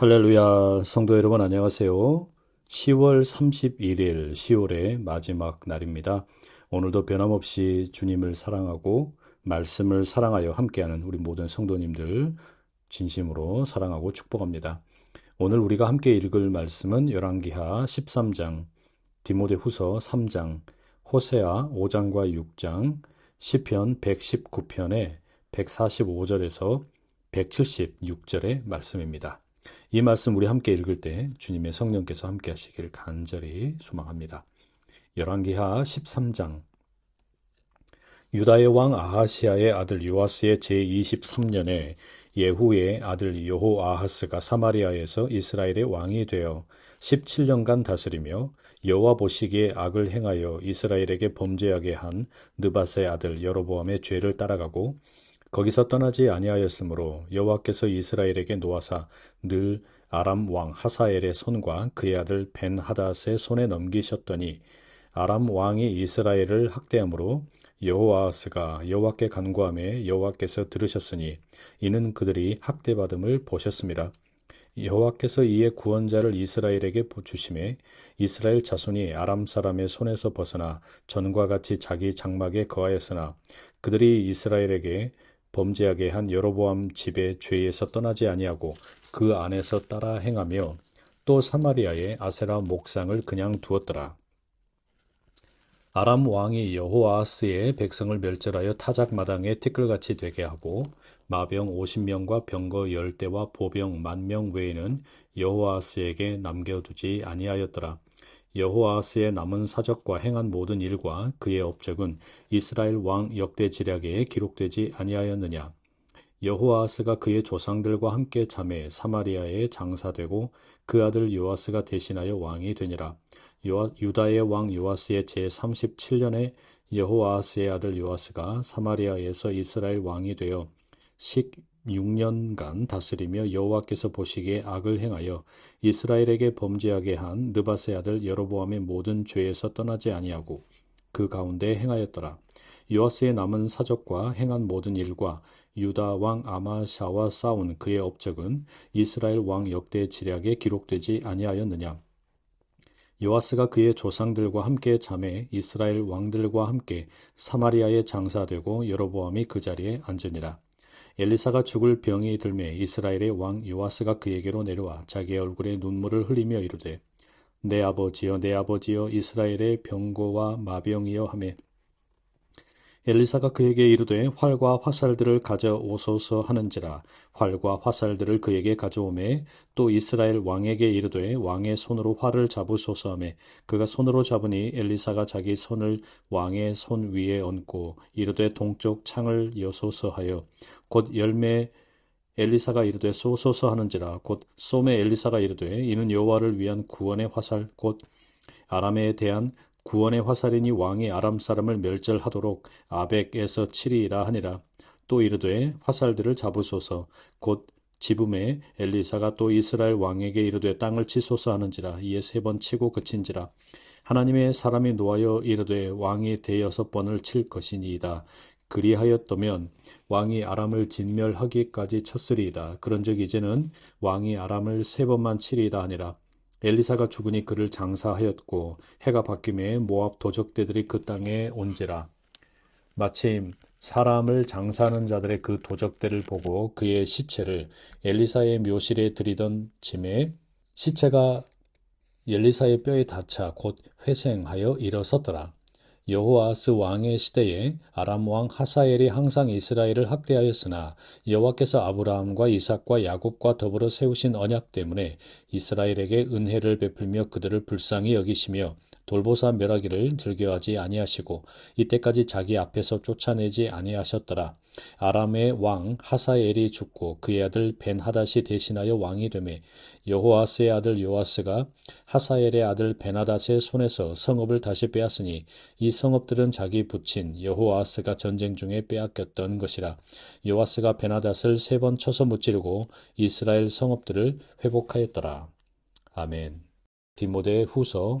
할렐루야, 성도 여러분 안녕하세요. 10월 31일, 10월의 마지막 날입니다. 오늘도 변함없이 주님을 사랑하고 말씀을 사랑하여 함께하는 우리 모든 성도님들 진심으로 사랑하고 축복합니다. 오늘 우리가 함께 읽을 말씀은 열왕기하 13장, 디모데 후서 3장, 호세아 5장과 6장, 시편 119편의 145절에서 176절의 말씀입니다. 이 말씀 우리 함께 읽을 때 주님의 성령께서 함께 하시길 간절히 소망합니다. 열왕기하 13장 유다의 왕 아하시아의 아들 요아스의 제23년에 예후의 아들 여호아하스가 사마리아에서 이스라엘의 왕이 되어 17년간 다스리며 여호와 보시기에 악을 행하여 이스라엘에게 범죄하게 한 느밧의 아들 여로보암의 죄를 따라가고 거기서 떠나지 아니하였으므로 여호와께서 이스라엘에게 놓아사 늘 아람 왕 하사엘의 손과 그의 아들 벤 하닷의 손에 넘기셨더니 아람 왕이 이스라엘을 학대함으로 여호와스가 여호와께 간구함에 여호와께서 들으셨으니 이는 그들이 학대받음을 보셨습니다. 여호와께서 이에 구원자를 이스라엘에게 주심에 이스라엘 자손이 아람 사람의 손에서 벗어나 전과 같이 자기 장막에 거하였으나 그들이 이스라엘에게 범죄하게 한 여로보암 집의 죄에서 떠나지 아니하고 그 안에서 따라 행하며 또 사마리아의 아세라 목상을 그냥 두었더라. 아람 왕이 여호아스의 백성을 멸절하여 타작 마당에 티끌같이 되게 하고 마병 50명과 병거 10대와 보병 만명 외에는 여호아스에게 남겨두지 아니하였더라. 여호아스의 남은 사적과 행한 모든 일과 그의 업적은 이스라엘 왕 역대 지략에 기록되지 아니하였느냐? 여호아스가 그의 조상들과 함께 잠에 사마리아에 장사되고 그 아들 요아스가 대신하여 왕이 되니라. 요아, 유다의 왕 요아스의 제 37년에 여호아스의 아들 요아스가 사마리아에서 이스라엘 왕이 되어 식 6년간 다스리며 여호와께서 보시기에 악을 행하여 이스라엘에게 범죄하게 한 느바세 아들 여로보암의 모든 죄에서 떠나지 아니하고 그 가운데 행하였더라. 요아스의 남은 사적과 행한 모든 일과 유다 왕 아마샤와 싸운 그의 업적은 이스라엘 왕 역대 지략에 기록되지 아니하였느냐. 요아스가 그의 조상들과 함께 잠에 이스라엘 왕들과 함께 사마리아에 장사되고 여로보암이 그 자리에 앉으니라. 엘리사가 죽을 병이 들매 이스라엘의 왕 요아스가 그에게로 내려와 자기의 얼굴에 눈물을 흘리며 이르되 내 아버지여 내 아버지여 이스라엘의 병고와 마병이여 하매. 엘리사가 그에게 이르되 활과 화살들을 가져오소서 하는지라. 활과 화살들을 그에게 가져오매 또 이스라엘 왕에게 이르되 왕의 손으로 활을 잡으소서 하매. 그가 손으로 잡으니 엘리사가 자기 손을 왕의 손 위에 얹고 이르되 동쪽 창을 여소서 하여 곧 열매 엘리사가 이르되 쏘소서 하는지라. 곧 쏘매 엘리사가 이르되 이는 여호와를 위한 구원의 화살 곧 아람에 대한 구원의 화살이니 왕이 아람 사람을 멸절하도록 아벡에서 치리이라 하니라. 또 이르되 화살들을 잡으소서. 곧 지붕에 엘리사가 또 이스라엘 왕에게 이르되 땅을 치소서 하는지라. 이에 세 번 치고 그친지라. 하나님의 사람이 노하여 이르되 왕이 대여섯 번을 칠 것이니이다 그리하였더면 왕이 아람을 진멸하기까지 쳤으리이다. 그런즉 이제는 왕이 아람을 세 번만 치리이다 하니라. 엘리사가 죽으니 그를 장사하였고 해가 바뀜에 모압 도적대들이 그 땅에 온지라. 마침 사람을 장사하는 자들의 그 도적대를 보고 그의 시체를 엘리사의 묘실에 들이던 짐에 시체가 엘리사의 뼈에 닿자 곧 회생하여 일어섰더라. 여호아스 왕의 시대에 아람 왕 하사엘이 항상 이스라엘을 학대하였으나 여호와께서 아브라함과 이삭과 야곱과 더불어 세우신 언약 때문에 이스라엘에게 은혜를 베풀며 그들을 불쌍히 여기시며 돌보사 멸하기를 즐겨하지 아니하시고 이때까지 자기 앞에서 쫓아내지 아니하셨더라. 아람의 왕 하사엘이 죽고 그의 아들 벤하닷이 대신하여 왕이 되매 여호아스의 아들 요아스가 하사엘의 아들 벤하닷의 손에서 성읍을 다시 빼앗으니 이 성읍들은 자기 부친 여호아스가 전쟁 중에 빼앗겼던 것이라 요아스가 벤하닷을 세 번 쳐서 무찌르고 이스라엘 성읍들을 회복하였더라. 아멘. 디모데 후서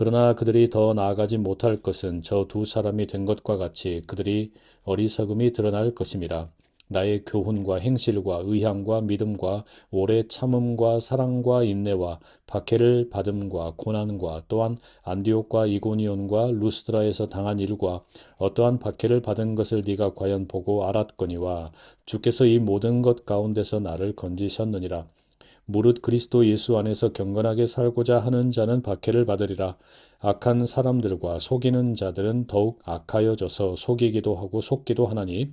그러나 그들이 더 나아가지 못할 것은 저 두 사람이 된 것과 같이 그들이 어리석음이 드러날 것임이라. 나의 교훈과 행실과 의향과 믿음과 오래 참음과 사랑과 인내와 박해를 받음과 고난과 또한 안디옥과 이고니온과 루스드라에서 당한 일과 어떠한 박해를 받은 것을 네가 과연 보고 알았거니와 주께서 이 모든 것 가운데서 나를 건지셨느니라. 무릇 그리스도 예수 안에서 경건하게 살고자 하는 자는 박해를 받으리라. 악한 사람들과 속이는 자들은 더욱 악하여져서 속이기도 하고 속기도 하나니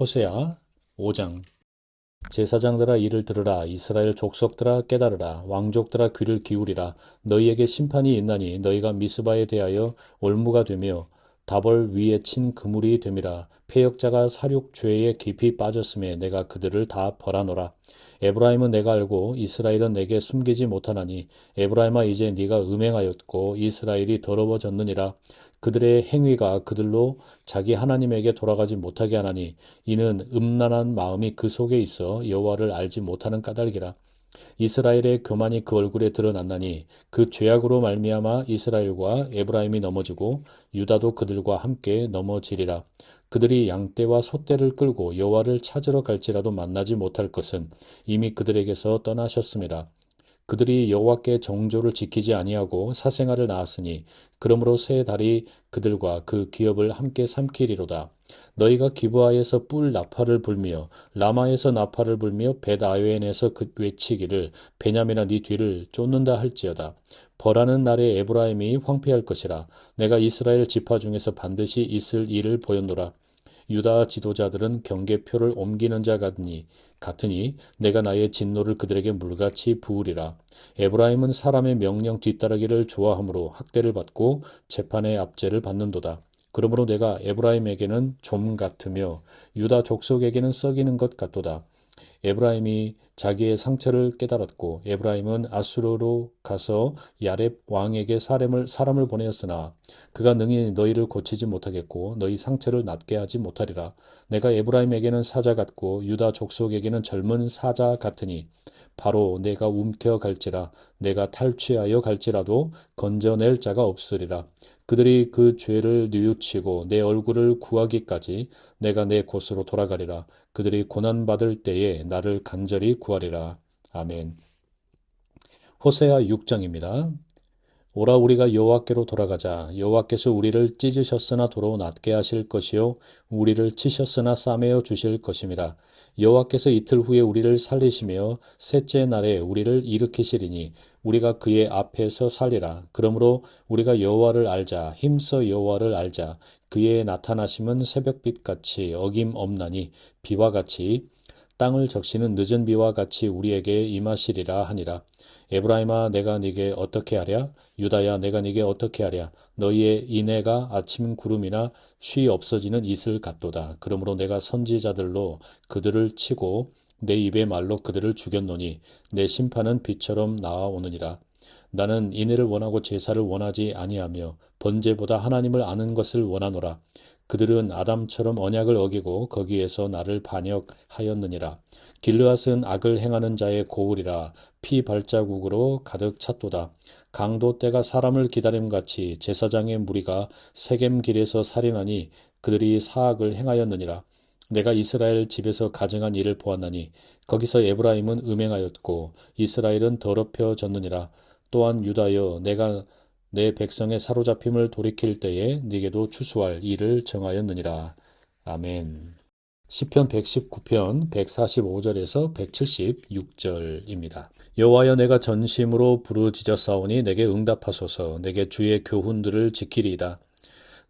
호세아 5장. 제사장들아 이를 들으라. 이스라엘 족속들아 깨달으라. 왕족들아 귀를 기울이라. 너희에게 심판이 있나니 너희가 미스바에 대하여 올무가 되며 다벌 위에 친 그물이 됨이라 폐역자가 사륙 죄에 깊이 빠졌음에 내가 그들을 다 벌하노라 에브라임은 내가 알고 이스라엘은 내게 숨기지 못하나니 에브라임아 이제 네가 음행하였고 이스라엘이 더러워졌느니라 그들의 행위가 그들로 자기 하나님에게 돌아가지 못하게 하나니 이는 음란한 마음이 그 속에 있어 여호와를 알지 못하는 까닭이라. 이스라엘의 교만이 그 얼굴에 드러났나니 그 죄악으로 말미암아 이스라엘과 에브라임이 넘어지고 유다도 그들과 함께 넘어지리라. 그들이 양떼와 소떼를 끌고 여호와를 찾으러 갈지라도 만나지 못할 것은 이미 그들에게서 떠나셨습니다. 그들이 여호와께 정조를 지키지 아니하고 사생아를 낳았으니 그러므로 새 달이 그들과 그 기업을 함께 삼키리로다. 너희가 기브아에서 뿔 나팔을 불며 라마에서 나팔을 불며 벳아웬에서 그 외치기를 베냐민아 네 뒤를 쫓는다 할지어다. 벌하는 날에 에브라임이 황폐할 것이라. 내가 이스라엘 지파 중에서 반드시 있을 일을 보였노라. 유다 지도자들은 경계표를 옮기는 자 같으니 같으니 내가 나의 진노를 그들에게 물같이 부으리라. 에브라임은 사람의 명령 뒤따르기를 좋아하므로 학대를 받고 재판의 압제를 받는도다. 그러므로 내가 에브라임에게는 좀 같으며 유다 족속에게는 썩이는 것 같도다. 에브라임이 자기의 상처를 깨달았고 에브라임은 아수르로 가서 야렙 왕에게 사람을 사람을 보내었으나 그가 능히 너희를 고치지 못하겠고 너희 상처를 낫게 하지 못하리라. 내가 에브라임에게는 사자 같고 유다 족속에게는 젊은 사자 같으니 바로 내가 움켜 갈지라 내가 탈취하여 갈지라도 건져낼 자가 없으리라 그들이 그 죄를 뉘우치고 내 얼굴을 구하기까지 내가 내 곳으로 돌아가리라. 그들이 고난받을 때에 나를 간절히 구하리라. 아멘. 호세아 6장입니다. 오라 우리가 여호와께로 돌아가자. 여호와께서 우리를 찢으셨으나 도로 낫게 하실 것이요 우리를 치셨으나 싸매어 주실 것임이라 여호와께서 이틀 후에 우리를 살리시며 셋째 날에 우리를 일으키시리니 우리가 그의 앞에서 살리라. 그러므로 우리가 여호와를 알자. 힘써 여호와를 알자. 그의 나타나심은 새벽빛 같이 어김 없나니 비와 같이 땅을 적시는 늦은 비와 같이 우리에게 임하시리라 하니라. 에브라임아 내가 네게 어떻게 하랴? 유다야 내가 네게 어떻게 하랴? 너희의 인애가 아침 구름이나 쉬 없어지는 이슬 같도다. 그러므로 내가 선지자들로 그들을 치고 내 입의 말로 그들을 죽였노니 내 심판은 빛처럼 나아오느니라. 나는 인애를 원하고 제사를 원하지 아니하며 번제보다 하나님을 아는 것을 원하노라. 그들은 아담처럼 언약을 어기고 거기에서 나를 반역하였느니라. 길르앗은 악을 행하는 자의 고울이라 피 발자국으로 가득 찼도다. 강도 때가 사람을 기다림같이 제사장의 무리가 세겜 길에서 살인하니 그들이 사악을 행하였느니라. 내가 이스라엘 집에서 가증한 일을 보았나니 거기서 에브라임은 음행하였고 이스라엘은 더럽혀졌느니라. 또한 유다여 내가 내 백성의 사로잡힘을 돌이킬 때에 네게도 추수할 일을 정하였느니라. 아멘. 시편 119편 145절에서 176절입니다. 여호와여 내가 전심으로 부르짖었사오니 내게 응답하소서 내게 주의 교훈들을 지키리이다.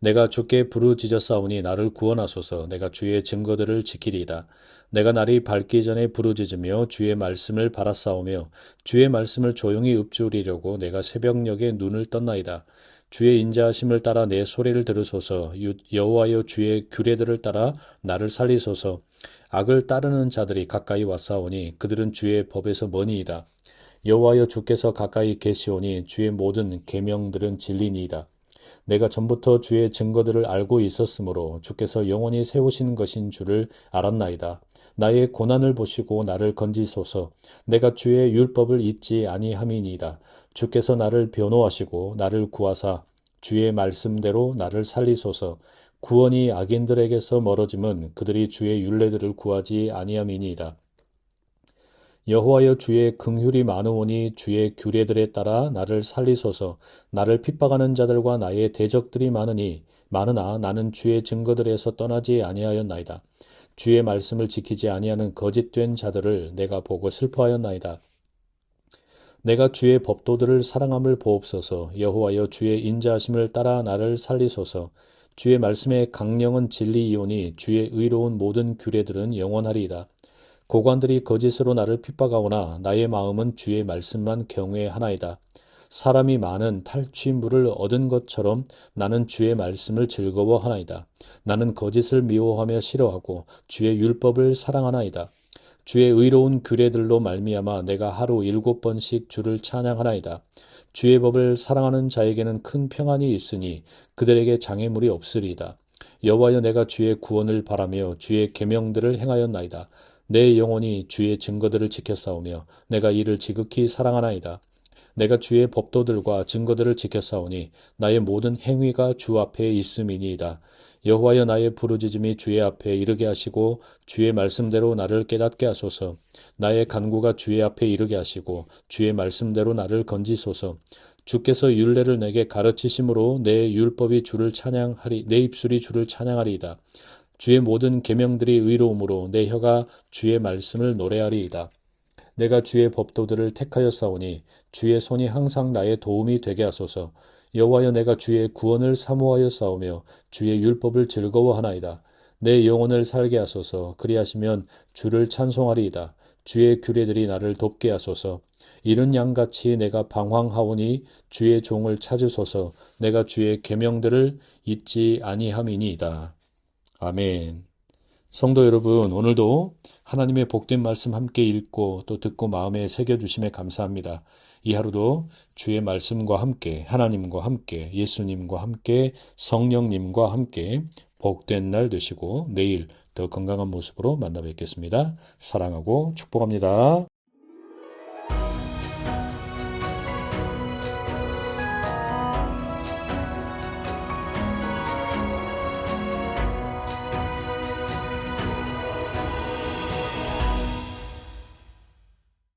내가 주께 부르짖었사오니 나를 구원하소서 내가 주의 증거들을 지키리이다. 내가 날이 밝기 전에 부르짖으며 주의 말씀을 바라싸우며 주의 말씀을 조용히 읊조리려고 내가 새벽녘에 눈을 떴나이다. 주의 인자하심을 따라 내 소리를 들으소서 여호와여 주의 규례들을 따라 나를 살리소서 악을 따르는 자들이 가까이 왔사오니 그들은 주의 법에서 머니이다. 여호와여 주께서 가까이 계시오니 주의 모든 계명들은 진리니이다. 내가 전부터 주의 증거들을 알고 있었으므로 주께서 영원히 세우신 것인 줄을 알았나이다. 나의 고난을 보시고 나를 건지소서. 내가 주의 율법을 잊지 아니함이니이다. 주께서 나를 변호하시고 나를 구하사 주의 말씀대로 나를 살리소서. 구원이 악인들에게서 멀어짐은 그들이 주의 율례들을 구하지 아니함이니이다. 여호와여 주의 긍휼이 많으오니 주의 규례들에 따라 나를 살리소서. 나를 핍박하는 자들과 나의 대적들이 많으니 많으나 나는 주의 증거들에서 떠나지 아니하였나이다. 주의 말씀을 지키지 아니하는 거짓된 자들을 내가 보고 슬퍼하였나이다. 내가 주의 법도들을 사랑함을 보옵소서. 여호와여 주의 인자하심을 따라 나를 살리소서. 주의 말씀의 강령은 진리이오니 주의 의로운 모든 규례들은 영원하리이다 고관들이 거짓으로 나를 핍박하오나 나의 마음은 주의 말씀만 경외하나이다. 사람이 많은 탈취물을 얻은 것처럼 나는 주의 말씀을 즐거워하나이다. 나는 거짓을 미워하며 싫어하고 주의 율법을 사랑하나이다. 주의 의로운 규례들로 말미암아 내가 하루 일곱 번씩 주를 찬양하나이다. 주의 법을 사랑하는 자에게는 큰 평안이 있으니 그들에게 장애물이 없으리이다. 여호와여 내가 주의 구원을 바라며 주의 계명들을 행하였나이다. 내 영혼이 주의 증거들을 지켰사오며 내가 이를 지극히 사랑하나이다. 내가 주의 법도들과 증거들을 지켰사오니 나의 모든 행위가 주 앞에 있음이니이다. 여호와여 나의 부르짖음이 주의 앞에 이르게 하시고 주의 말씀대로 나를 깨닫게 하소서. 나의 간구가 주의 앞에 이르게 하시고 주의 말씀대로 나를 건지소서. 주께서 율례를 내게 가르치심으로 내 율법이 주를 찬양하리 내 입술이 주를 찬양하리이다. 주의 모든 계명들이 의로움으로 내 혀가 주의 말씀을 노래하리이다. 내가 주의 법도들을 택하였사오니 주의 손이 항상 나의 도움이 되게 하소서. 여호와여 내가 주의 구원을 사모하였사오며 주의 율법을 즐거워하나이다. 내 영혼을 살게 하소서. 그리하시면 주를 찬송하리이다. 주의 규례들이 나를 돕게 하소서. 이른 양같이 내가 방황하오니 주의 종을 찾으소서. 내가 주의 계명들을 잊지 아니함이니이다. 아멘. 성도 여러분, 오늘도 하나님의 복된 말씀 함께 읽고 또 듣고 마음에 새겨주심에 감사합니다. 이 하루도 주의 말씀과 함께, 하나님과 함께, 예수님과 함께, 성령님과 함께 복된 날 되시고 내일 더 건강한 모습으로 만나 뵙겠습니다. 사랑하고 축복합니다.